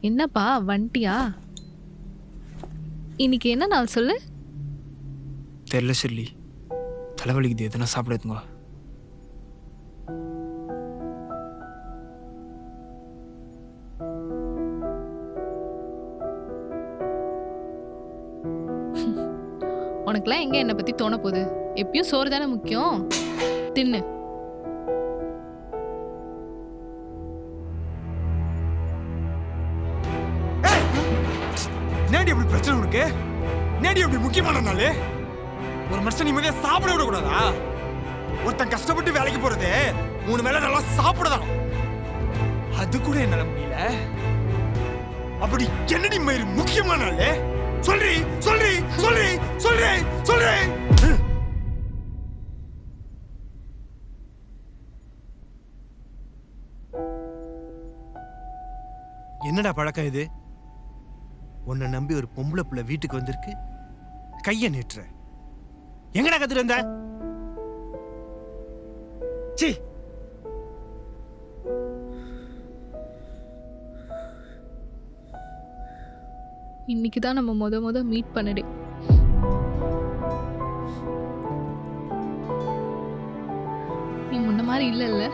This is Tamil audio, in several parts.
என்னப்பா வண்டியா? இன்னைக்கு என்ன நாள் சொல்லு? தெரில சொல்லி. தலைவலிக்குது எதுனா சாப்பிடுங்க உனக்குலாம் எங்க என்னை பத்தி தோண போகுது? எப்பயும் சோறு தானே முக்கியம்? தின்னு. நேடி அப்படி பிரச்சனை உனக்கு? நேடி அப்படி முக்கியமான நாள்? ஒரு மனுஷன் நிம்மதியா சாப்பிட விடக்கூடாதா? ஒருத்தன் கஷ்டப்பட்டு வேலைக்கு போறது மூணு வேளை நல்லா சாப்பிடதான். அது கூட என்னால முடியல. அப்படி என்னடி மயிறு முக்கியமான நாள்? சொல்றி சொல்றி சொல்றி சொல்றி சொல்றி. என்னடா பழக்கம் இது? உன்னை நம்பி ஒரு பொம்பளை புள்ள வீட்டுக்கு வந்திருக்கு. கைய நீட்டுற. எங்கடா கத்துட்டு வந்த? சீ இன்னைக்கு தான் நம்ம முத முத மீட் பண்ணடே நீ முன்ன மாதிரி இல்லைல்ல.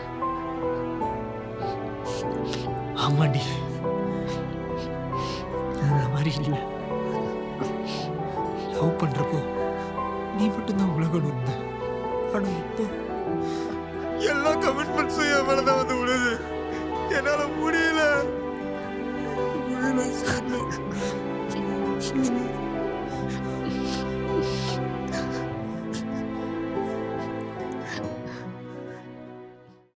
ஆமாண்டி. மாதிரி இல்லை. லவ் பண்ணுறப்போ நீ மட்டும்தான் உலகம் இருந்த ஆனால் இப்போ எல்லா கமிட்மெண்ட்ஸும் என் மேலே தான் வந்து விடுது என்னால் முடியல. முடியல